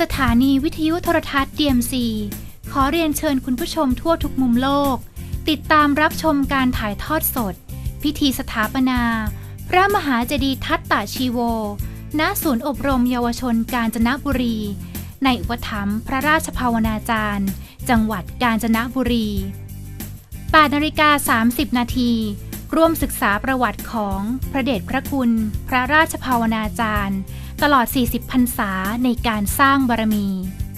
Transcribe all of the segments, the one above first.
สถานีวิทยุโทรทัศน์ DMC ขอเรียนเชิญคุณผู้ชมทั่วทุกมุมโลก ติดตามรับชมการถ่ายทอดสด พิธีสถาปนา พระมหาเจดีย์ทัตตาชีโว ณ ศูนย์อบรมเยาวชนกาญจนบุรี ในอุปถัมภ์พระราชภาวนาจารย์ จังหวัดกาญจนบุรี8นาฬิกา 30 นาทีร่วมศึกษาประวัติของพระเดชพระคุณ พระราชภาวนาจารย์ ตลอด 40 พรรษาในการสร้างบารมี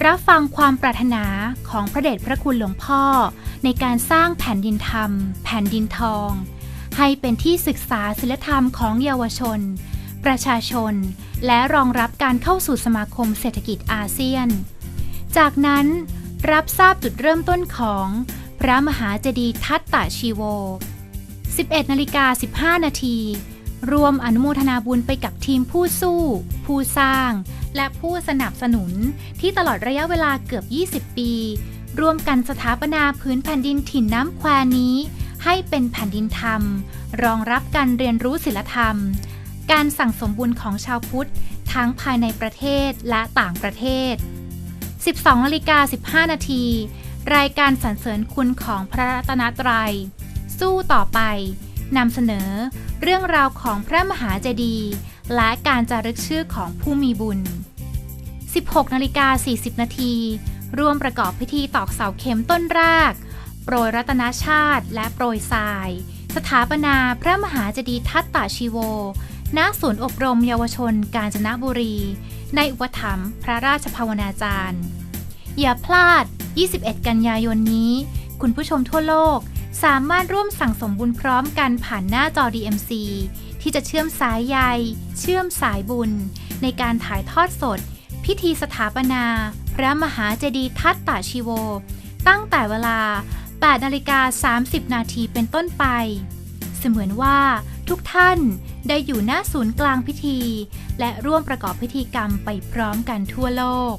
รับฟังความปรารถนาของพระเดชพระคุณหลวงพ่อ ในการสร้างแผ่นดินธรรม แผ่นดินทอง ให้เป็นที่ศึกษาศิลธรรมของเยาวชน ประชาชน และรองรับการเข้าสู่สมาคมเศรษฐกิจอาเซียน จากนั้นรับทราบจุดเริ่มต้นของพระมหาเจดีย์ทัตตาชีโว 11นาฬิกา15 นาที รวมอนุโมทนาบุญไปกับทีมผู้สู้ ผู้สร้าง และผู้สนับสนุนที่ตลอดระยะเวลาเกือบ 20 ปี ร่วมกันสถาปนาพื้นแผ่นดินถิ่นน้ำแควนี้ ให้เป็นแผ่นดินธรรม รองรับการเรียนรู้ศิลธรรม การสั่งสมบุญของชาวพุทธ ทั้งภายในประเทศและต่างประเทศ 12นาฬิกา15 นาที รายการสรรเสริญคุณของพระรัตนตรัย สู้ต่อไป นำเสนอเรื่องราวของพระมหาเจดีย์และการจารึกชื่อของผู้มีบุญ 16นาฬิกา40 นาทีร่วมประกอบพิธีตอกเสาเข็มต้นแรกโปรยรัตนชาติและโปรยทราย สถาปนาพระมหาเจดีย์ทัตตาชีโว ณ ศูนย์อบรมเยาวชนกาญจนบุรี ในอุปถัมภ์พระราชภาวนาจารย์ อย่าพลาด 21 กันยายนนี้ คุณผู้ชมทั่วโลก สามารถร่วมสั่งสมบุญพร้อมกันผ่านหน้าจอ DMC ที่จะเชื่อมสายใย เชื่อมสายบุญ ในการถ่ายทอดสด พิธีสถาปนา พระมหาเจดีย์ทัตตาชีโว ตั้งแต่เวลา 8นาฬิกา 30 นาทีเป็นต้นไป เสมือนว่าทุกท่านได้อยู่หน้าศูนย์กลางพิธี และร่วมประกอบพิธีกรรมไปพร้อมกันทั่วโลก